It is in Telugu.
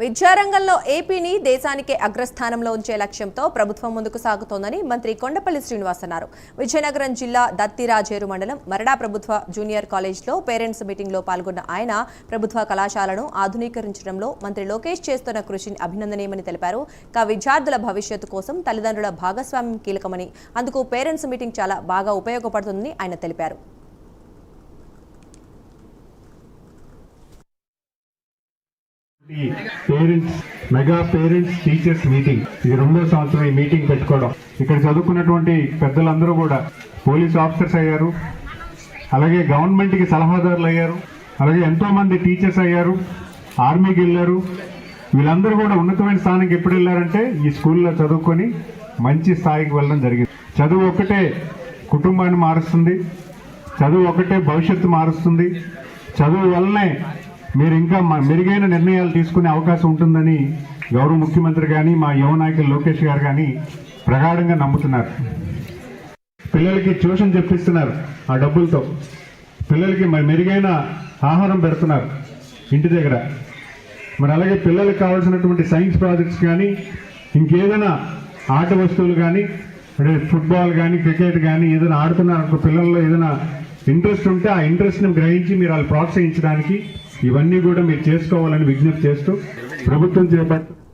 విద్యారంగంలో ఏపీని దేశానికే అగ్రస్థానంలో ఉంచే లక్ష్యంతో ప్రభుత్వం ముందుకు సాగుతోందని మంత్రి కొండపల్లి శ్రీనివాస్ అన్నారు. విజయనగరం జిల్లా దత్తిరాజేరు మండలం మరడా ప్రభుత్వ జూనియర్ కాలేజ్లో పేరెంట్స్ మీటింగ్లో పాల్గొన్న ఆయన ప్రభుత్వ కళాశాలను ఆధునీకరించడంలో మంత్రి లోకేష్ చేస్తున్న కృషిని అభినందనీయమని తెలిపారు. ఇక విద్యార్థుల భవిష్యత్తు కోసం తల్లిదండ్రుల భాగస్వామ్యం కీలకమని అందుకు పేరెంట్స్ మీటింగ్ చాలా బాగా ఉపయోగపడుతుందని ఆయన తెలిపారు. Parents mega parents teachers meeting ఇది రెండో సంవత్సరం ఈ మీటింగ్ పెట్టుకోవడం. ఇక్కడ చదువుకున్నటువంటి పెద్దలందరూ కూడా పోలీస్ ఆఫీసర్స్ అయ్యారు. అలాగే గవర్నమెంట్కి సలహాదారులు అయ్యారు. అలాగే ఎంతోమంది టీచర్స్ అయ్యారు. ఆర్మీకి వెళ్ళారు. వీళ్ళందరూ కూడా ఉన్నతమైన స్థానానికి ఎప్పుడు వెళ్ళారంటే ఈ స్కూల్లో చదువుకొని మంచి స్థాయికి వెళ్ళడం జరిగింది. చదువు ఒక్కటే కుటుంబాన్ని మారుస్తుంది. చదువు ఒకటే భవిష్యత్తు మారుస్తుంది. చదువు వల్లనే మీరు ఇంకా మెరుగైన నిర్ణయాలు తీసుకునే అవకాశం ఉంటుందని గౌరవ ముఖ్యమంత్రి కానీ మా యువ నాయకులు లోకేష్ గారు కానీ ప్రగాఢంగా నమ్ముతున్నారు. పిల్లలకి ట్యూషన్ చెప్పిస్తున్నారు ఆ డబ్బులతో. పిల్లలకి మరి మెరుగైన ఆహారం పెడుతున్నారు ఇంటి దగ్గర. మరి అలాగే పిల్లలకు కావాల్సినటువంటి సైన్స్ ప్రాజెక్ట్స్ కానీ ఇంకేదైనా ఆట వస్తువులు కానీ అంటే ఫుట్బాల్ కానీ క్రికెట్ కానీ ఏదైనా ఆడుతున్నారు పిల్లల్లో ఏదైనా ఇంట్రెస్ట్ ఉంటే ఆ ఇంట్రెస్ట్ని గ్రహించి మీరు వాళ్ళు ప్రోత్సహించడానికి ఇవన్నీ కూడా మీరు చేసుకోవాలని విజ్ఞప్తి చేస్తూ ప్రభుత్వం చేపట్టు